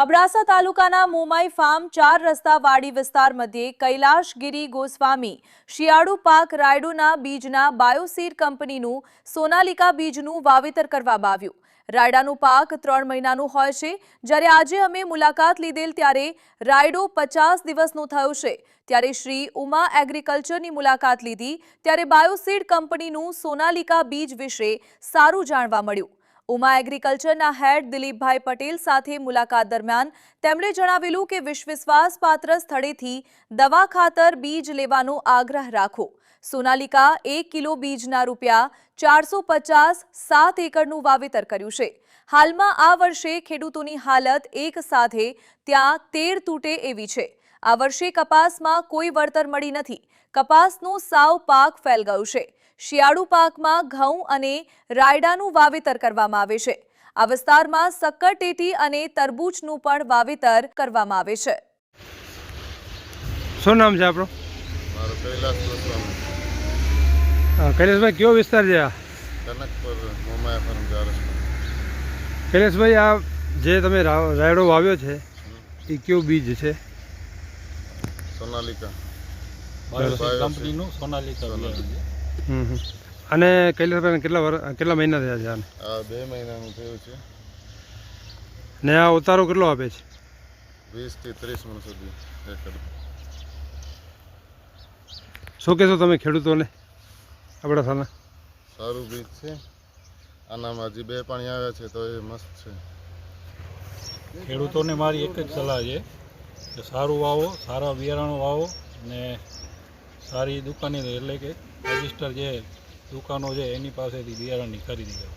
અબડાસા તાલુકાના મોમાઈ ફાર્મ ચાર રસ્તા વાડી વિસ્તાર મધ્યે કૈલાશગીરી ગોસ્વામી, શિયાળુ પાક રાયડુના બીજના બાયોસીડ કંપનીનું સોનાલિકા બીજનું વાવેતર કરવામાં આવ્યું. રાયડાનું પાક ત્રણ મહિનાનું હોય છે. જ્યારે આજે અમે મુલાકાત લીધેલ ત્યારે રાયડો પચાસ દિવસનો થયો છે. ત્યારે શ્રી ઉમા એગ્રીકલ્ચરની મુલાકાત લીધી. ત્યારે બાયોસીડ કંપનીનું સોનાલિકા બીજ વિશે સારું જાણવા મળ્યું. ઉમા એગ્રીકલ્ચરના હેડ દિલીપભાઈ પટેલ સાથે મુલાકાત દરમિયાન તેમણે જણાવેલું કે વિશ્વાસપાત્ર સ્થળેથી દવા ખાતર બીજ લેવાનો આગ્રહ રાખો. સોનાલિકા એક કિલો બીજના રૂપિયા ચારસો પચાસ સાત એકરનું વાવેતર કર્યું છે. હાલમાં આ વર્ષે ખેડૂતોની હાલત એક સાથે ત્યાં તેર તૂટે એવી છે. આ વર્ષે કપાસમાં કોઈ વળતર મળી નથી. કપાસનો સાવ પાક ફેલ ગયો છે. શિયાળુ પાકમાં ઘઉં અને રાયડાનું વાવેતર કરવામાં આવે છે. આ વિસ્તારમાં સક્કરટેટી અને તરબૂચનું પણ વાવેતર કરવામાં આવે છે. શું નામ છે આપણું? મારો કૈલાસ ગોસ્વામી. કૈલાસભાઈ કયો વિસ્તાર છે આ? કનકપુર મોમાયા ફાર્મ જારસમાં કૈલાસભાઈ આ જે તમે રાયડો વાવ્યો છે એ કયો બીજ છે? સોનાલિકા. કંપનીનું સોનાલિકા અને કૈલાસભાઈને કેટલા કેટલા મહિના થયા છે આને? આ બે મહિનાનું થયું છે. ને આ ઉતારો કેટલો આપે છે? વીસથી ત્રીસ મણ સુધી શું કહેશો તમે ખેડૂતોને આપણા સાના સારું બીજ છે. આનામાં હજી બે પાણી આવ્યા છે તો એ મસ્ત છે. ખેડૂતોને મારી એક જ સલાહ છે કે સારું વાવો સારા બિયારણો વાવો ને સારી દુકાને એટલે કે રજિસ્ટર જે દુકાનો છે એની પાસેથી બિયારણની ખરીદી કરો.